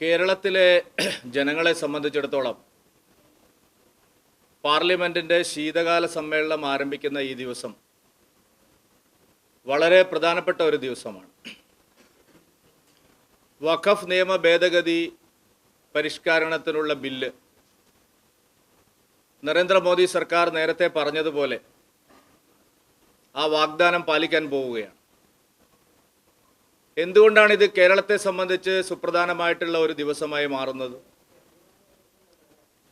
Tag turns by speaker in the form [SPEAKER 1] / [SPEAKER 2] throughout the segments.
[SPEAKER 1] കേരളത്തിലെ ജനങ്ങളെ സംബന്ധിച്ചിടത്തോളം പാർലമെന്റിന്റെ ശീതകാല സമ്മേളനം ആരംഭിക്കുന്ന ഈ ദിവസം വളരെ പ്രധാനപ്പെട്ട ഒരു ദിവസമാണ്. വഖഫ് നിയമ ഭേദഗതി പരിഷ്കരണത്തിനുള്ള ബില്ല് നരേന്ദ്രമോദി സർക്കാർ നേരത്തെ പറഞ്ഞതുപോലെ ആ വാഗ്ദാനം പാലിക്കാൻ പോവുകയാണ്. എന്തുകൊണ്ടാണ് ഇത് കേരളത്തെ സംബന്ധിച്ച് സുപ്രധാനമായിട്ടുള്ള ഒരു ദിവസമായി മാറുന്നത്?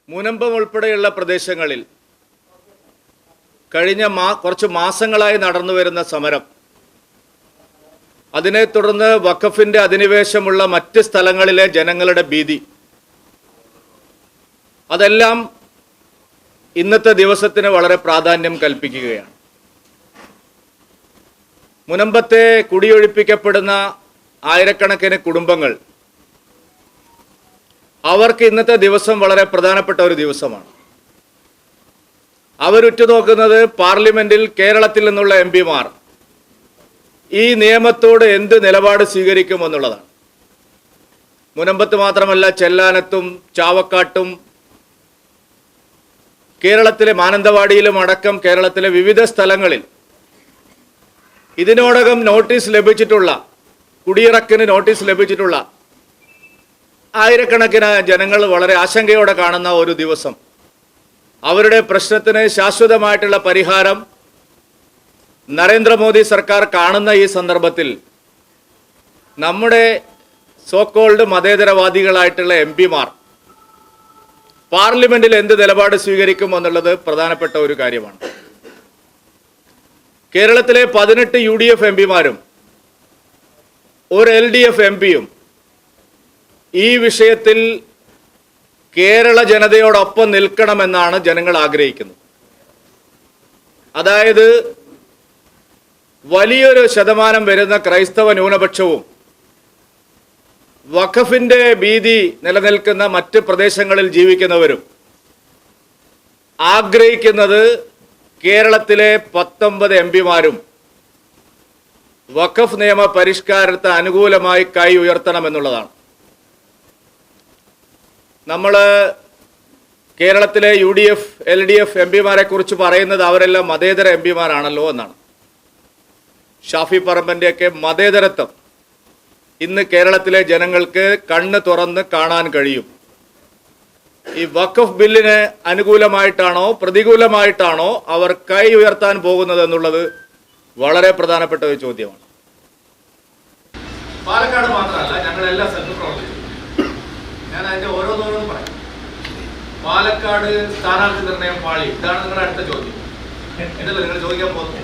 [SPEAKER 1] മുനമ്പം ഉൾപ്പെടെയുള്ള പ്രദേശങ്ങളിൽ കഴിഞ്ഞ മാ കുറച്ച് മാസങ്ങളായി നടന്നു വരുന്ന സമരം. അതിനെ തുടർന്ന് വഖഫിന്റെ അധിനിവേശമുള്ള മറ്റ് സ്ഥലങ്ങളിലെ ജനങ്ങളുടെ ഭീതി. അതെല്ലാം ഇന്നത്തെ ദിവസത്തിന് വളരെ പ്രാധാന്യം കൽപ്പിക്കുകയാണ്. മുനമ്പത്തെ കുടിയൊഴിപ്പിക്കപ്പെടുന്ന ആയിരക്കണക്കിന് കുടുംബങ്ങൾ അവർക്ക് ഇന്നത്തെ ദിവസം വളരെ പ്രധാനപ്പെട്ട ഒരു ദിവസമാണ്. അവരുറ്റുനോക്കുന്നത് പാർലമെന്റിൽ കേരളത്തിൽ നിന്നുള്ള എം പിമാർ ഈ നിയമത്തോട് എന്ത് നിലപാട് സ്വീകരിക്കുമെന്നുള്ളതാണ്. മുനമ്പത്ത് മാത്രമല്ല ചെല്ലാനത്തും ചാവക്കാട്ടും കേരളത്തിലെ മാനന്തവാടിയിലും അടക്കം കേരളത്തിലെ വിവിധ സ്ഥലങ്ങളിൽ ഇതിനോടകം നോട്ടീസ് ലഭിച്ചിട്ടുള്ള കുടിയിറക്കിന് നോട്ടീസ് ലഭിച്ചിട്ടുള്ള ആയിരക്കണക്കിന് ജനങ്ങൾ വളരെ ആശങ്കയോടെ കാണുന്ന ഒരു ദിവസം. അവരുടെ പ്രശ്നത്തിന് ശാശ്വതമായിട്ടുള്ള പരിഹാരം നരേന്ദ്രമോദി സർക്കാർ കാണുന്ന ഈ സന്ദർഭത്തിൽ നമ്മുടെ സോക്കോൾഡ് മതേതരവാദികളായിട്ടുള്ള എം പിമാർ പാർലമെന്റിൽ എന്ത് നിലപാട് സ്വീകരിക്കും എന്നുള്ളത് പ്രധാനപ്പെട്ട ഒരു കാര്യമാണ്. കേരളത്തിലെ പതിനെട്ട് യു ഡി എഫ് എം പിമാരും ഒരു എൽ ഡി എഫ് എം പിയും ഈ വിഷയത്തിൽ കേരള ജനതയോടൊപ്പം നിൽക്കണമെന്നാണ് ജനങ്ങൾ ആഗ്രഹിക്കുന്നത്. അതായത് വലിയൊരു ശതമാനം വരുന്ന ക്രൈസ്തവ ന്യൂനപക്ഷവും വഖഫിന്റെ ഭീതി നിലനിൽക്കുന്ന മറ്റ് പ്രദേശങ്ങളിൽ ജീവിക്കുന്നവരും ആഗ്രഹിക്കുന്നത് കേരളത്തിലെ പത്തൊമ്പത് എം പിമാരും വഖഫ് നിയമ പരിഷ്കാരത്തെ അനുകൂലമായി കൈ ഉയർത്തണമെന്നുള്ളതാണ് നമ്മൾ കേരളത്തിലെ U D F L D F M പിമാരെ കുറിച്ച് പറയുന്നത് അവരെല്ലാം മതേതര എം പിമാരാണല്ലോ എന്നാണ്. ഷാഫി പറമ്പന്റെയൊക്കെ മതേതരത്വം ഇന്ന് കേരളത്തിലെ ജനങ്ങൾക്ക് കണ്ണ് തുറന്ന് കാണാൻ കഴിയും. ഈ വഖഫ് ബില്ലിന് അനുകൂലമായിട്ടാണോ പ്രതികൂലമായിട്ടാണോ അവർ കൈ ഉയർത്താൻ പോകുന്നത് എന്നുള്ളത് വളരെ പ്രധാനപ്പെട്ട ഒരു ചോദ്യമാണ്.
[SPEAKER 2] പാലക്കാട് മാത്രമല്ല ഞങ്ങൾ സ്ഥലത്തും പ്രവർത്തിച്ചു ഞാൻ അതിന്റെ ഓരോന്നോരോന്ന് പറയാം. പാലക്കാട് സ്ഥാനാർത്ഥി നിർണയം പാളി ഇതാണ് നിങ്ങളുടെ അടുത്ത ചോദ്യം. എന്നല്ല നിങ്ങൾ ചോദിക്കാൻ പോകുന്നു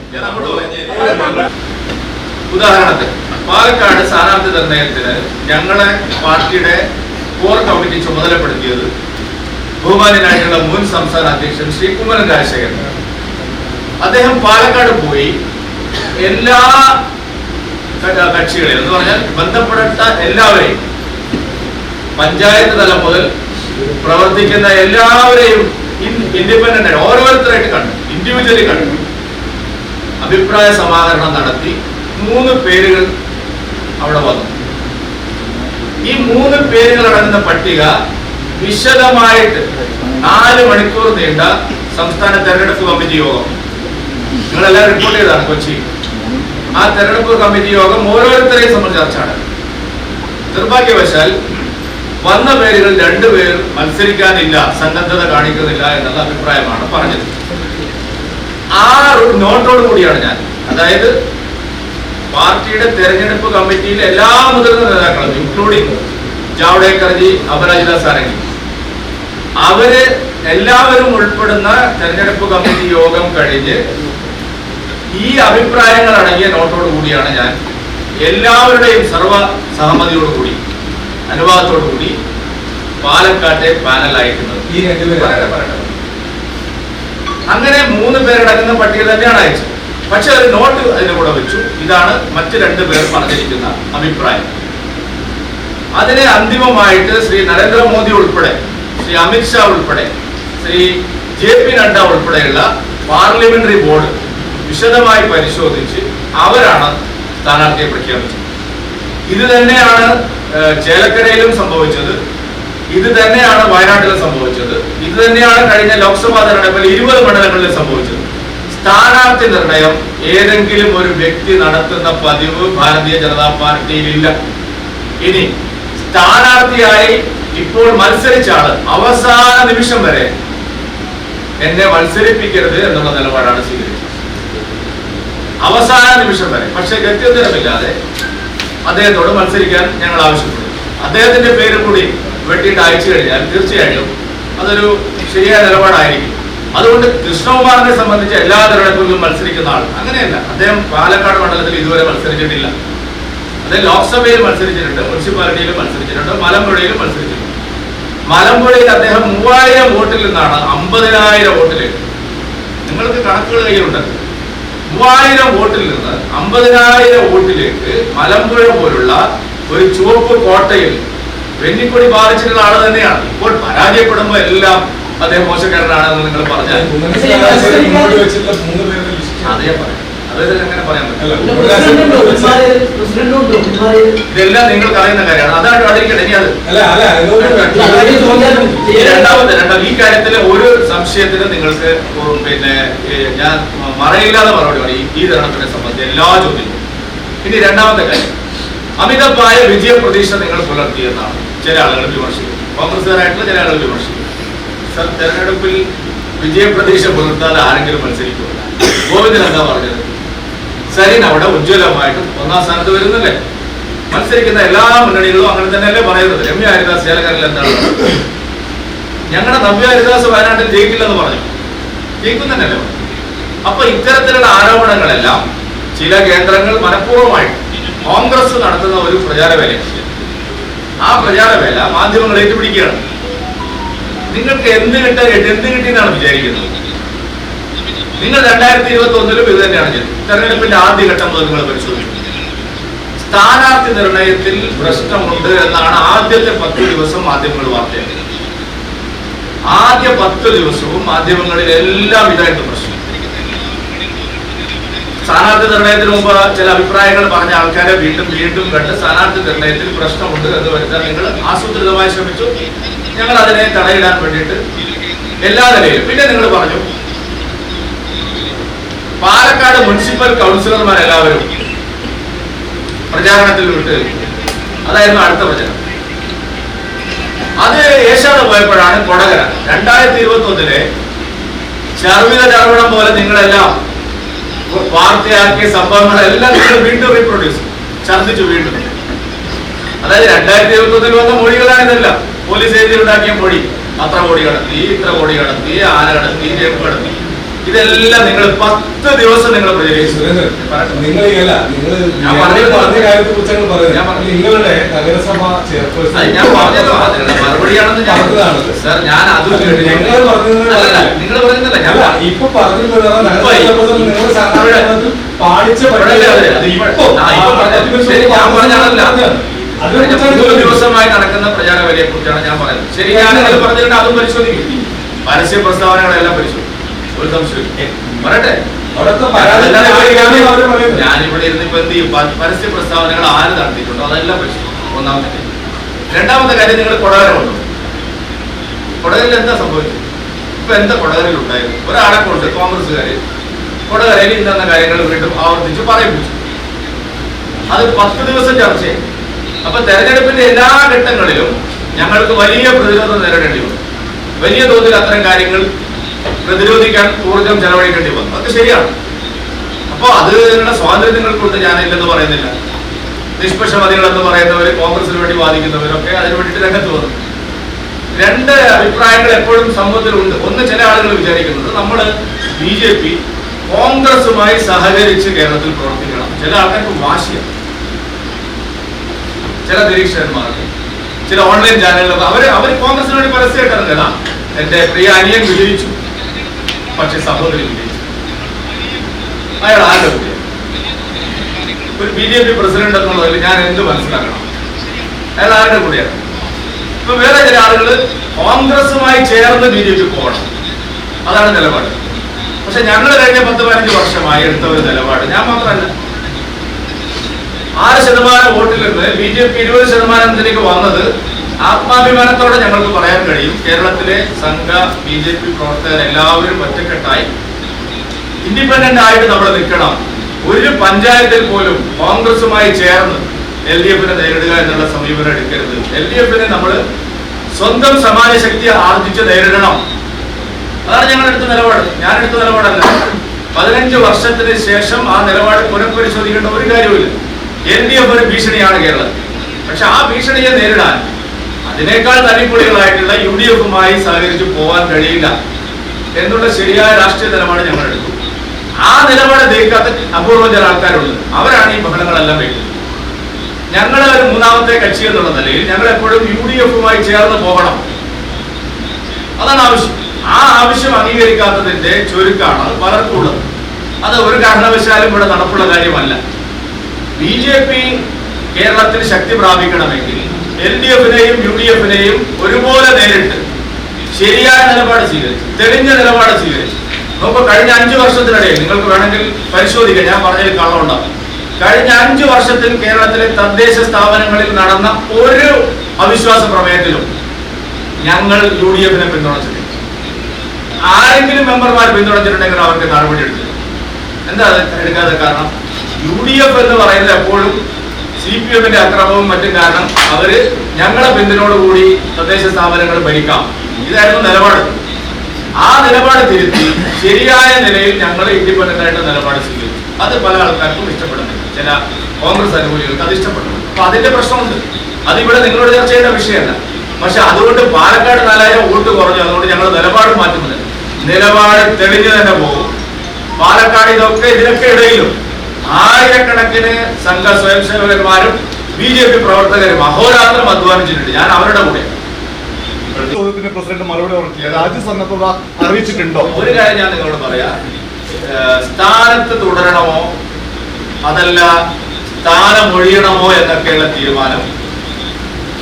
[SPEAKER 2] ഉദാഹരണത്തിന് പാലക്കാട് സ്ഥാനാർത്ഥി നിർണയത്തിന് ഞങ്ങളെ പാർട്ടിയുടെ കോർ കമ്മിറ്റി ചുമതലപ്പെടുത്തിയത് ബഹുമാനായിട്ടുള്ള മുൻ സംസ്ഥാന അധ്യക്ഷൻ ശ്രീ കുമ്മനം രാജശേഖരൻ. അദ്ദേഹം പാലക്കാട് പോയി എല്ലാ കക്ഷികളെയും കക്ഷികളെ എന്ന് പറഞ്ഞാൽ ബന്ധപ്പെട്ട എല്ലാവരെയും പഞ്ചായത്ത് തലം മുതൽ പ്രവർത്തിക്കുന്ന എല്ലാവരെയും ഇൻഡിപെൻഡന്റ് ആയിട്ട് ഓരോരുത്തരായിട്ട് കണ്ടു. ഇൻഡിവിജ്വലി കണ്ടു. അഭിപ്രായ സമാഹരണം നടത്തി മൂന്ന് പേരുകൾ അവിടെ വന്നു. ഈ മൂന്ന് പേരുകൾ അടങ്ങുന്ന പട്ടിക വിശദമായിട്ട് നാല് മണിക്കൂർ നീണ്ട സംസ്ഥാന തെരഞ്ഞെടുപ്പ് കമ്മിറ്റി യോഗം. നിങ്ങളെല്ലാം റിപ്പോർട്ട് ചെയ്തതാണ് കൊച്ചി. ആ തെരഞ്ഞെടുപ്പ് കമ്മിറ്റി യോഗം ഓരോരുത്തരെയും സംബന്ധിച്ച ചർച്ചയാണ്. നിർഭാഗ്യവശാൽ വന്ന പേരുകൾ രണ്ടുപേർ മത്സരിക്കാനില്ല സന്നദ്ധത കാണിക്കുന്നില്ല എന്നുള്ള അഭിപ്രായമാണ് പറഞ്ഞത്. ആ നോട്ടോട് കൂടിയാണ് ഞാൻ. അതായത് പാർട്ടിയുടെ തെരഞ്ഞെടുപ്പ് കമ്മിറ്റിയിലെ എല്ലാ മുതിർന്ന നേതാക്കളും ഇൻക്ലൂഡിംഗ് ജാവ്ഡേക്കർജി അപരാജിത സാരംഗി അവർ എല്ലാവരും ഉൾപ്പെടുന്ന തെരഞ്ഞെടുപ്പ് കമ്മിറ്റി യോഗം കഴിഞ്ഞ് ഈ അഭിപ്രായങ്ങൾ അടങ്ങിയ നോട്ടോട് കൂടിയാണ് ഞാൻ എല്ലാവരുടെയും സർവ സഹമതിയോടുകൂടി അനുവാദത്തോടുകൂടി പാലക്കാട്ടെ പാനൽ അയക്കുന്നത്
[SPEAKER 3] ഈ.
[SPEAKER 2] അങ്ങനെ മൂന്ന് പേരടങ്ങുന്ന പട്ടിക തന്നെയാണ് അയച്ചത്. പക്ഷെ ഒരു നോട്ട് അതിന്റെ കൂടെ വെച്ചു. ഇതാണ് മറ്റു രണ്ട് പേർ പറഞ്ഞിരിക്കുന്ന അഭിപ്രായം. അതിനെ അന്തിമമായിട്ട് ശ്രീ നരേന്ദ്രമോദി ഉൾപ്പെടെ ശ്രീ അമിത്ഷാ ഉൾപ്പെടെ ശ്രീ ജെ പി നഡ്ഡ ഉൾപ്പെടെയുള്ള പാർലമെന്ററി ബോർഡ് വിശദമായി പരിശോധിച്ച് അവരാണ് സ്ഥാനാർത്ഥിയെ പ്രഖ്യാപിച്ചത്. ഇത് തന്നെയാണ്
[SPEAKER 1] ചേലക്കരയിലും സംഭവിച്ചത് ഇത് തന്നെയാണ് വയനാട്ടിലും സംഭവിച്ചത് ഇത് തന്നെയാണ് കഴിഞ്ഞ ലോക്സഭാ തെരഞ്ഞെടുപ്പിൽ ഇരുപത് മണ്ഡലങ്ങളിൽ സംഭവിച്ചത്. സ്ഥാനാർത്ഥി നിർണയം ഏതെങ്കിലും ഒരു വ്യക്തി നടത്തുന്ന പതിവ് ഭാരതീയ ജനതാ പാർട്ടിയിലില്ല. ഇനി സ്ഥാനാർത്ഥിയായി ഇപ്പോൾ മത്സരിച്ചാണ്. അവസാന നിമിഷം വരെ എന്നെ മത്സരിപ്പിക്കരുത് എന്നുള്ള നിലപാടാണ് സ്വീകരിച്ചത്. അവസാന നിമിഷം വരെ. പക്ഷെ ഗത്യന്തരമില്ലാതെ അദ്ദേഹത്തോട് മത്സരിക്കാൻ ഞങ്ങൾ ആവശ്യപ്പെട്ടു അദ്ദേഹത്തിന്റെ പേര് കൂടി വെട്ടിയിട്ട് അയച്ചു കഴിഞ്ഞാൽ തീർച്ചയായിട്ടും അതൊരു ശരിയായ നിലപാടായിരിക്കും. അതുകൊണ്ട് കൃഷ്ണകുമാറിനെ സംബന്ധിച്ച് എല്ലാ തെരഞ്ഞെടുപ്പിലും മത്സരിക്കുന്ന ആൾ അങ്ങനെയല്ല. അദ്ദേഹം പാലക്കാട് മണ്ഡലത്തിൽ ഇതുവരെ മത്സരിച്ചിട്ടില്ല. അദ്ദേഹം ലോക്സഭയിൽ മത്സരിച്ചിട്ടുണ്ട് മുനിസിപ്പാലിറ്റിയിലും മത്സരിച്ചിട്ടുണ്ട് മലമ്പുഴയിലും മത്സരിച്ചിട്ടുണ്ട്. മലമ്പുഴയിൽ അദ്ദേഹം മൂവായിരം വോട്ടിൽ നിന്നാണ് അമ്പതിനായിരം വോട്ടിലേക്ക് നിങ്ങൾക്ക് കണക്കുകൾ കയ്യിലുണ്ട്. മൂവായിരം വോട്ടിൽ നിന്ന് അമ്പതിനായിരം വോട്ടിലേക്ക് മലമ്പുഴ പോലുള്ള ഒരു ചുവപ്പ് കോട്ടയിൽ വെന്നിക്കൊടി ബാധിച്ചിട്ടുള്ള ആൾ തന്നെയാണ്. ഇപ്പോൾ പരാജയപ്പെടുമ്പോൾ എല്ലാം അദ്ദേഹം മോശക്കാരനാണെന്ന് നിങ്ങൾ പറഞ്ഞാൽ അതേ പറയാം ഇതെല്ലാം നിങ്ങൾക്ക് അറിയുന്ന കാര്യമാണ്. അതാണ് അടിക്കട്ടെ ഇനി അത് രണ്ടാമത്തെ രണ്ടാം ഈ കാര്യത്തിൽ ഒരു സംശയത്തിന് നിങ്ങൾക്ക് പിന്നെ ഞാൻ മറയില്ലാതെ മറുപടി പറയും ഈ തരണത്തിനെ സംബന്ധിച്ച് എല്ലാ ചോദ്യങ്ങളും. ഇനി രണ്ടാമത്തെ കാര്യം. അമിതമായ വിജയ പ്രതീക്ഷ നിങ്ങൾ പുലർത്തിയെന്നാണ് ചില ആളുകൾ വിമർശിക്കുന്നത്. കോൺഗ്രസുകാരായിട്ടുള്ള ചില ആളുകൾ വിമർശിക്കുന്നു. തെരഞ്ഞെടുപ്പിൽ വിജയ പ്രതീക്ഷ പുലർത്താതെ ആരെങ്കിലും മത്സരിക്കുമല്ല ഗോവിന്ദൻ എന്താ പറഞ്ഞത്? സരിൻ അവിടെ ഉജ്ജ്വലമായിട്ടും ഒന്നാം സ്ഥാനത്ത് വരുന്നില്ലേ? മത്സരിക്കുന്ന എല്ലാ മുന്നണികളും അങ്ങനെ തന്നെയല്ലേ പറയുന്നത്. രമ്യ ഹരിദാസ് ചേലക്കാരിൽ എന്താണ്? ഞങ്ങളുടെ നവ്യ ഹരിദാസ് വയനാട്ടിൽ ജയിക്കില്ലെന്ന് പറഞ്ഞു. ജയിക്കും. അപ്പൊ ഇത്തരത്തിലുള്ള ആരോപണങ്ങളെല്ലാം ചില കേന്ദ്രങ്ങൾ മനഃപൂർവമായിട്ട് കോൺഗ്രസ് നടത്തുന്ന ഒരു പ്രചാരവേല. ആ പ്രചാരവേല മാധ്യമങ്ങൾ ഏറ്റുപിടിക്കുകയാണ്. നിങ്ങൾക്ക് എന്ത് കിട്ടാൻ എന്ത് കിട്ടിയെന്നാണ് വിചാരിക്കുന്നത്? നിങ്ങൾ രണ്ടായിരത്തി ഇരുപത്തി ഒന്നിലും ഇത് തന്നെയാണ് ചെയ്തത്. തെരഞ്ഞെടുപ്പിന്റെ ആദ്യ ഘട്ടം മുതൽ നിങ്ങൾ പരിശോധിക്കും സ്ഥാനാർത്ഥി നിർണയത്തിൽ പ്രശ്നമുണ്ട് എന്നാണ് ആദ്യത്തെ പത്ത് ദിവസം മാധ്യമങ്ങൾ വാർത്തയാക്കിയത് ആദ്യ പത്ത് ദിവസവും മാധ്യമങ്ങളിൽ എല്ലാം ഇതായിട്ട് പ്രശ്നം. സ്ഥാനാർത്ഥി നിർണയത്തിന് മുമ്പ് ചില അഭിപ്രായങ്ങൾ പറഞ്ഞ ആൾക്കാരെ വീണ്ടും വീണ്ടും കണ്ട് സ്ഥാനാർത്ഥി നിർണയത്തിൽ പ്രശ്നമുണ്ട് എന്ന് വരുത്താൻ നിങ്ങൾ ആസൂത്രിതമായി ശ്രമിച്ചു. ഞങ്ങൾ അതിനെ തടയിടാൻ വേണ്ടിയിട്ട് എല്ലാ നിലയിലും. പിന്നെ നിങ്ങൾ പറഞ്ഞു പാലക്കാട് മുനിസിപ്പൽ കൗൺസിലർമാരെല്ലാവരും പ്രചാരണത്തിൽ വിട്ട് അതായിരുന്നു അടുത്ത പ്രചരണം. അത് ഏഷ്യാട് പോയപ്പോഴാണ് കൊടകര. രണ്ടായിരത്തി ഇരുപത്തി ഒന്നിലെ ചർവിത ചർവണം പോലെ നിങ്ങളെല്ലാം വാർത്തയാക്കിയ സംഭവങ്ങളെല്ലാം നിങ്ങൾ വീണ്ടും റീപ്രൊഡ്യൂസ് ഛർദിച്ചു വീണ്ടും. അതായത് രണ്ടായിരത്തി ഇരുപത്തി ഒന്നിൽ വന്ന മൊഴികളാണ് ഇതെല്ലാം. പോലീസ് എഴുതി ഉണ്ടാക്കിയ മൊഴി. അത്ര കോടി കടത്തി ഇത്ര കോടി കടത്തി ആന കടത്തി ജെപ്പ് കടത്തി. ഇതെല്ലാം നിങ്ങൾ പത്ത് ദിവസം നിങ്ങൾ
[SPEAKER 3] സുരേന്ദ്രൻ നിങ്ങൾ
[SPEAKER 1] ഞാൻ
[SPEAKER 3] പറഞ്ഞ കാര്യത്തെ കുറിച്ച്
[SPEAKER 1] ഞാൻ
[SPEAKER 3] പറയുന്നത്.
[SPEAKER 1] പറഞ്ഞു.
[SPEAKER 3] നിങ്ങളുടെ നഗരസഭ ചെയർപേഴ്സൺ
[SPEAKER 1] അത് ഞാൻ പറഞ്ഞല്ലോ അതിനുള്ള മറുപടിയാണെന്ന് ഞാൻ
[SPEAKER 3] പറഞ്ഞതാണല്ലോ.
[SPEAKER 1] സാർ ഞാൻ അതും
[SPEAKER 3] ഞങ്ങൾ പറഞ്ഞത്
[SPEAKER 1] നിങ്ങൾ ഞാൻ.
[SPEAKER 3] ഇപ്പൊ
[SPEAKER 1] പറഞ്ഞാണല്ലോ. മൂന്ന് ദിവസമായി നടക്കുന്ന പ്രചാരവേലയെ കുറിച്ചാണ് ഞാൻ പറയുന്നത് ശരിയാണ് ഞാൻ പറഞ്ഞിട്ടുണ്ട് അതും പരിശോധിക്കും. പരസ്യ പ്രസ്താവനകളെല്ലാം പരിശോധിക്കും. ഒരു പറയട്ടെ. ഞാനിവിടെ ഇരുന്ന് ഇപ്പൊ എന്ത് ചെയ്യും? പരസ്യ പ്രസ്താവനകൾ ആര് നടത്തിയിട്ടുണ്ടോ? അതെല്ലാം പ്രശ്നം ഒന്നാമത്തെ കാര്യം. രണ്ടാമത്തെ കാര്യം നിങ്ങൾ കൊടകരമുണ്ടോ കൊണ്ടു കൊടകരയിൽ എന്താ സംഭവിച്ചത്? ഇപ്പൊ എന്താ കൊടകരയിൽ ഉണ്ടായത് ഒരാളെ കൊണ്ട് കോൺഗ്രസ്സുകാര് കൊടകരയിൽ ഇന്നെന്ന കാര്യങ്ങൾ വീണ്ടും ആവർത്തിച്ച് പറയിപ്പിച്ചു. അത് പത്ത് ദിവസം ചർച്ചയായി അപ്പൊ തെരഞ്ഞെടുപ്പിന്റെ എല്ലാ ഘട്ടങ്ങളിലും ഞങ്ങൾക്ക് വലിയ പ്രതിരോധം നേരിടേണ്ടി വന്നു. വലിയ തോതിൽ അത്തരം കാര്യങ്ങൾ പ്രതിരോധിക്കാൻ ഊർജം ചെലവഴിക്കേണ്ടി വന്നു. അത് ശരിയാണ്. അപ്പൊ അതിനുള്ള സ്വാതന്ത്ര്യം നിങ്ങൾക്കുണ്ട് ഞാനില്ലെന്ന് പറയുന്നില്ല. നിഷ്പക്ഷമതികൾ എന്ന് പറയുന്നവർ കോൺഗ്രസിന് വേണ്ടി വാദിക്കുന്നവരൊക്കെ അതിനു വേണ്ടിയിട്ട് രംഗത്ത് വന്നു. രണ്ട് അഭിപ്രായങ്ങൾ എപ്പോഴും സമൂഹത്തിലുണ്ട് ഒന്ന് ചില ആളുകൾ വിചാരിക്കുന്നത് നമ്മൾ ബി ജെ പി കോൺഗ്രസുമായി സഹകരിച്ച് കേരളത്തിൽ പ്രവർത്തിക്കണം. ചില ആൾക്കാർക്ക് വാശിയാണ്. ചില നിരീക്ഷകന്മാർ ചില ഓൺലൈൻ ചാനലുകൾ അവർ അവർ കോൺഗ്രസിന് വേണ്ടി പരസ്യമായിട്ട് ഇറങ്ങുക. എന്റെ പ്രിയ അനിയൻ വിജയിച്ചു. പക്ഷെ സഹോദരി വിജയിച്ചു അയാൾ ആരുടെ ഒരു ബി ജെ പി പ്രസിഡന്റ് എന്നുള്ളതിൽ ഞാൻ എന്ത് മനസ്സിലാക്കണം? അയാൾ ആരുടെ കൂടെയാണ് ഇപ്പൊ വേറെ ചില ആളുകൾ കോൺഗ്രസുമായി ചേർന്ന് ബി ജെ പി പോകണം. അതാണ് നിലപാട്. പക്ഷെ ഞങ്ങൾ കഴിഞ്ഞ പത്ത് പതിനഞ്ച് വർഷമായി എടുത്ത ഒരു നിലപാട്. ഞാൻ മാത്രമല്ല. ആറ് ശതമാനം വോട്ടിൽ നിന്ന് ബി ജെ പി ഇരുപത് ശതമാനത്തിലേക്ക് വന്നത് ആത്മാഭിമാനത്തോടെ ഞങ്ങൾക്ക് പറയാൻ കഴിയും. കേരളത്തിലെ സംഘ ബി ജെ പി പ്രവർത്തകർ എല്ലാവരും ഒറ്റക്കെട്ടായി ഇൻഡിപെൻഡന്റ് ആയിട്ട് നമ്മൾ നിൽക്കണം. ഒരു പഞ്ചായത്തിൽ പോലും കോൺഗ്രസുമായി ചേർന്ന് എൽ ഡി എഫിനെ നേരിടുക എന്നുള്ള സമീപനം എടുക്കരുത്. എൽ ഡി എഫിനെ നമ്മൾ സ്വന്തം സമാജ ശക്തി ആർജിച്ച് നേരിടണം. അതാണ് ഞങ്ങൾ എടുത്ത നിലപാട്. ഞാൻ എടുത്ത നിലപാടല്ല. പതിനഞ്ച് വർഷത്തിന് ശേഷം ആ നിലപാട് പുനഃപരിശോധിക്കേണ്ട ഒരു കാര്യവുമില്ല. എൽ ഡി എഫ് ഒരു ഭീഷണിയാണ് കേരളത്തിൽ. പക്ഷെ ആ ഭീഷണിയെ നേരിടാൻ അതിനേക്കാൾ തനിപ്പൊടികളായിട്ടുള്ള യു ഡി എഫുമായി സഹകരിച്ച് പോകാൻ കഴിയില്ല എന്നുള്ള ശരിയായ രാഷ്ട്രീയ നിലപാട് ഞങ്ങൾ എടുത്തു. ആ നിലപാട് ദഹിക്കാത്ത അപൂർവം ചില ആൾക്കാരുണ്ട്. അവരാണ് ഈ ബഹളങ്ങളെല്ലാം വയ്ക്കുന്നത് ഞങ്ങൾ ഒരു മൂന്നാമത്തെ കക്ഷി എന്നുള്ള നിലയിൽ ഞങ്ങൾ എപ്പോഴും യു ഡി എഫുമായി ചേർന്ന് പോകണം. അതാണ് ആവശ്യം. ആ ആവശ്യം അംഗീകരിക്കാത്തതിന്റെ ചുരുക്കാണ് പലർക്കുള്ളത് അത് ഒരു കാരണവശാലും ഇവിടെ നടപ്പുള്ള കാര്യമല്ല. ബി ജെ പി കേരളത്തിൽ ശക്തി പ്രാപിക്കണമെങ്കിൽ എൽ ഡി എഫിനെയും യു ഡി എഫിനെയും ഒരുപോലെ നേരിട്ട് ശരിയായ നിലപാട് സ്വീകരിച്ചു തെളിഞ്ഞ നിലപാട് സ്വീകരിച്ചു. നോക്കുമ്പോൾ കഴിഞ്ഞ അഞ്ചു വർഷത്തിനിടയിൽ നിങ്ങൾക്ക് വേണമെങ്കിൽ പരിശോധിക്കാം ഞാൻ പറഞ്ഞതിൽ കള്ളമുണ്ടാകും കഴിഞ്ഞ അഞ്ചു വർഷത്തിൽ കേരളത്തിലെ തദ്ദേശ സ്ഥാപനങ്ങളിൽ നടന്ന ഒരു അവിശ്വാസ പ്രമേയത്തിലും ഞങ്ങൾ യു ഡി എഫിനെ പിന്തുണച്ചിട്ടില്ല. ആരെങ്കിലും മെമ്പർമാർ പിന്തുണച്ചിട്ടുണ്ടെങ്കിൽ അവർക്ക് നടപടി എടുത്തില്ല. എന്താ എടുക്കാതെ കാരണം? യു ഡി എഫ് എന്ന് പറയുന്നത് എപ്പോഴും സി പി എമ്മിന്റെ അക്രമവും മറ്റും കാരണം അവർ ഞങ്ങളെ ബന്ധനോടുകൂടി തദ്ദേശ സ്ഥാപനങ്ങൾ ഭരിക്കാം. ഇതായിരുന്നു നിലപാട്. ആ നിലപാട് തിരുത്തി ശരിയായ നിലയിൽ ഞങ്ങൾ ഇൻഡിപെൻഡന്റ് ആയിട്ട് നിലപാട് സ്വീകരിച്ചു. അത് പല ആൾക്കാർക്കും ഇഷ്ടപ്പെടുന്നില്ല. ചില കോൺഗ്രസ് അനുകൂലികൾക്ക് അത് ഇഷ്ടപ്പെടുന്നു അപ്പൊ അതിന്റെ പ്രശ്നമുണ്ട്. അതിവിടെ നിങ്ങളോട് ചർച്ച ചെയ്യേണ്ട വിഷയമല്ല. പക്ഷെ അതുകൊണ്ട് പാലക്കാട് നാലായിരം വോട്ട് കുറഞ്ഞു. അതുകൊണ്ട് ഞങ്ങൾ നിലപാട് മാറ്റുന്നില്ല. നിലപാട് തെളിഞ്ഞു തന്നെ പോകും. പാലക്കാട് ഇതൊക്കെ ഇതിനൊക്കെ ഇടയിലും ആയിരക്കണക്കിന് സംഘ സ്വയം സേവകന്മാരും ബി ജെ പി പ്രവർത്തകരും അഹോരാത്രം അധ്വാനിച്ചിട്ടുണ്ട്. ഞാൻ അവരുടെ കൂടെ.
[SPEAKER 2] ചോദ്യത്തിന് പ്രസിഡന്റ് മറുപടി പറഞ്ഞു രാജ്യസന്നദ്ധത അറിയിച്ചിട്ടുണ്ടോ?
[SPEAKER 1] ഒരു കാര്യം ഞാൻ നിങ്ങളോട് പറയാം. സ്ഥാനത്ത് തുടരണമോ അതല്ല സ്ഥാനം ഒഴിയണമോ എന്നൊക്കെയുള്ള തീരുമാനം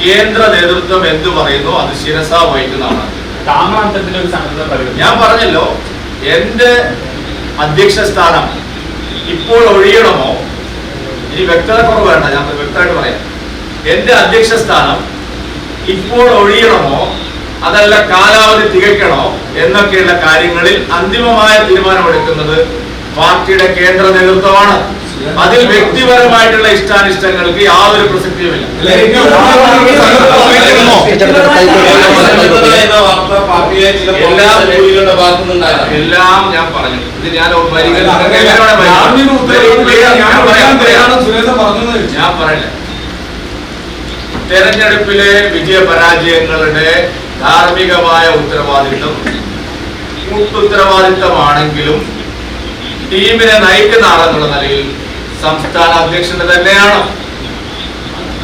[SPEAKER 1] കേന്ദ്ര നേതൃത്വം എന്തു പറയുന്നു അത് ശിരസ വഹിക്കുന്നതാണ്. ഞാൻ പറഞ്ഞല്ലോ എന്റെ അധ്യക്ഷ സ്ഥാനം ഇപ്പോൾ ഒഴിയണമോ? ഇനി വ്യക്തത കുറവ് ഞാൻ വ്യക്തമായിട്ട് പറയാം. എന്റെ അധ്യക്ഷ സ്ഥാനം ഇപ്പോൾ ഒഴിയണമോ? അതല്ല കാലാവധി തികയ്ക്കണോ? എന്നൊക്കെയുള്ള കാര്യങ്ങളിൽ അന്തിമമായ തീരുമാനമെടുക്കുന്നത് പാർട്ടിയുടെ കേന്ദ്ര നേതൃത്വമാണ്. അതിൽ വ്യക്തിപരമായിട്ടുള്ള ഇഷ്ടാനിഷ്ടങ്ങൾക്ക് യാതൊരു പ്രസക്തിയുമില്ല. എല്ലാം ഞാൻ പറഞ്ഞു. ഇത് ഞാൻ.
[SPEAKER 3] ഞാൻ
[SPEAKER 1] പറയില്ല തെരഞ്ഞെടുപ്പിലെ വിജയപരാജയങ്ങളുടെ ധാർമ്മികമായ ഉത്തരവാദിത്വം കൂട്ടുത്തരവാദിത്തമാണെങ്കിലും ടീമിനെ നയിക്കുന്ന ആളെന്നുള്ള നിലയിൽ സംസ്ഥാന അധ്യക്ഷന് തന്നെയാണ്.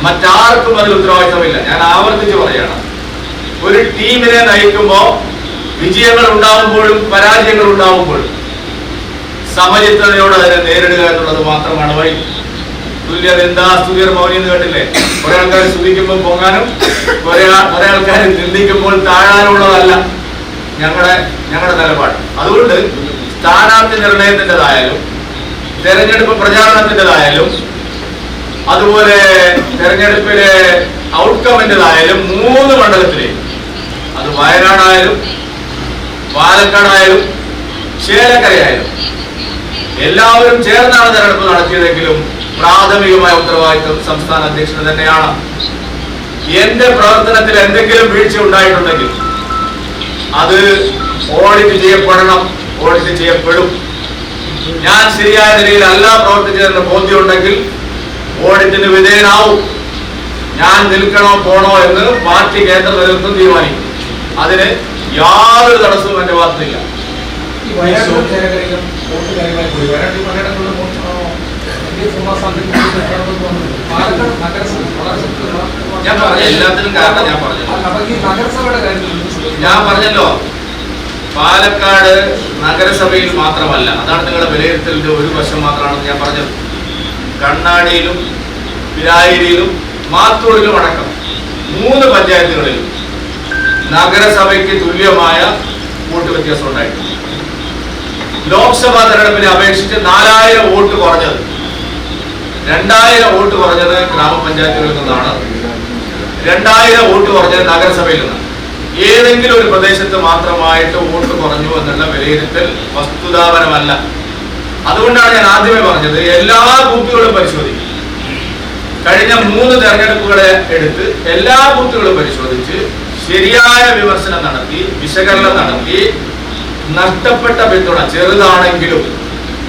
[SPEAKER 1] മറ്റാർക്കും അതിൽ ഉത്തരവാദിത്തമില്ല. ഞാൻ ആവർത്തിച്ച് പറയണം ഒരു ടീമിനെ നയിക്കുമ്പോ വിജയങ്ങൾ ഉണ്ടാകുമ്പോഴും പരാജയങ്ങൾ ഉണ്ടാകുമ്പോഴും സമചിത്തതയോടെ അതിനെ നേരിടുക എന്നുള്ളത് മാത്രമാണ് വഴി. തുല്യത എന്താ സ്തുതിയർ മൗനി എന്ന് കേട്ടില്ലേ? കുറെ ആൾക്കാർ സ്തുതിക്കുമ്പോൾ പൊങ്ങാനും കുറെ ആൾക്കാർ നിന്ദിക്കുമ്പോൾ താഴാനുള്ളതല്ല ഞങ്ങളുടെ ഞങ്ങളുടെ നിലപാട്. അതുകൊണ്ട് സ്ഥാനാർത്ഥി നിർണയത്തിന്റെതായാലും തെരഞ്ഞെടുപ്പ് പ്രചാരണത്തിന്റെതായാലും അതുപോലെ തെരഞ്ഞെടുപ്പിലെ ഔട്ട്കമിന്റെതായാലും മൂന്ന് മണ്ഡലത്തിലെ അത് വയനാടായാലും പാലക്കാടായാലും ചേലക്കരയായാലും എല്ലാവരും ചേർന്നാണ് തെരഞ്ഞെടുപ്പ് നടത്തിയതെങ്കിലും പ്രാഥമികമായ ഉത്തരവാദിത്വം സംസ്ഥാന അധ്യക്ഷന് തന്നെയാണ്. എന്റെ പ്രവർത്തനത്തിൽ എന്തെങ്കിലും വീഴ്ച ഉണ്ടായിട്ടുണ്ടെങ്കിൽ അത് ഓഡിറ്റ് ചെയ്യപ്പെടണം ഓഡിറ്റ് ചെയ്യപ്പെടും. ഞാൻ ശരിയായ നിലയിൽ അല്ല പ്രവർത്തിച്ചതെന്ന് ബോധ്യമുണ്ടെങ്കിൽ ഓഡിറ്റിന് വിധേയനാവും. ഞാൻ നിൽക്കണോ പോണോ എന്ന് പാർട്ടി കേന്ദ്ര നേതൃത്വം തീരുമാനിക്കും. അതിന് യാതൊരു തടസ്സവും എന്റെ ഭാഗത്തില്ല. ഞാൻ പറഞ്ഞ എല്ലാത്തിനും കാരണം ഞാൻ
[SPEAKER 3] പറഞ്ഞു
[SPEAKER 1] ഞാൻ പറഞ്ഞല്ലോ. പാലക്കാട് നഗരസഭയിൽ മാത്രമല്ല അതാണ് നിങ്ങളുടെ വിലയിരുത്തലിന്റെ ഒരു വശം മാത്രമാണെന്ന് ഞാൻ പറഞ്ഞത്. കണ്ണാടിയിലും പിരായിരിയിലും മാത്തൂരിലും അടക്കം മൂന്ന് പഞ്ചായത്തുകളിലും നഗരസഭയ്ക്ക് തുല്യമായ വോട്ട് വ്യത്യാസം ഉണ്ടായിട്ടുണ്ട്. ലോക്സഭാ തെരഞ്ഞെടുപ്പിനെ അപേക്ഷിച്ച് നാലായിരം വോട്ട് കുറഞ്ഞത് രണ്ടായിരം വോട്ട് കുറഞ്ഞത് ഗ്രാമപഞ്ചായത്തുകളിൽ നിന്നാണ്. രണ്ടായിരം വോട്ട് കുറഞ്ഞത് നഗരസഭയിൽ നിന്നാണ്. ഏതെങ്കിലും ഒരു പ്രദേശത്ത് മാത്രമായിട്ട് വോട്ട് കുറഞ്ഞു എന്നുള്ള വിലയിരുത്തൽ വസ്തുതാപരമല്ല. അതുകൊണ്ടാണ് ഞാൻ ആദ്യമേ പറഞ്ഞത് എല്ലാ ബൂത്തുകളും പരിശോധിക്കും. കഴിഞ്ഞ മൂന്ന് തെരഞ്ഞെടുപ്പുകളെ എടുത്ത് എല്ലാ ബൂത്തുകളും പരിശോധിച്ച് ശരിയായ വിമർശനം നടത്തി വിശകലനം നടത്തി നഷ്ടപ്പെട്ട പിന്തുണ ചെറുതാണെങ്കിലും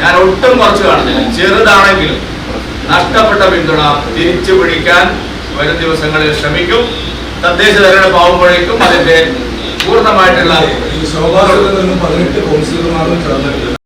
[SPEAKER 1] ഞാൻ ഒട്ടും കുറച്ച് കാണുന്നില്ല ചെറുതാണെങ്കിലും നഷ്ടപ്പെട്ട പിന്തുണ തിരിച്ചു പിടിക്കാൻ വരും ദിവസങ്ങളിൽ ശ്രമിക്കും. തദ്ദേശ തെരഞ്ഞെടുപ്പ് ആവുമ്പോഴേക്കും അതിന്റെ പൂർണമായിട്ടുള്ള
[SPEAKER 4] ഈ സൗഭാഗ്യത്തിൽ നിന്ന് പതിനെട്ട് കൗൺസിലർമാരും ചേർന്നിട്ട്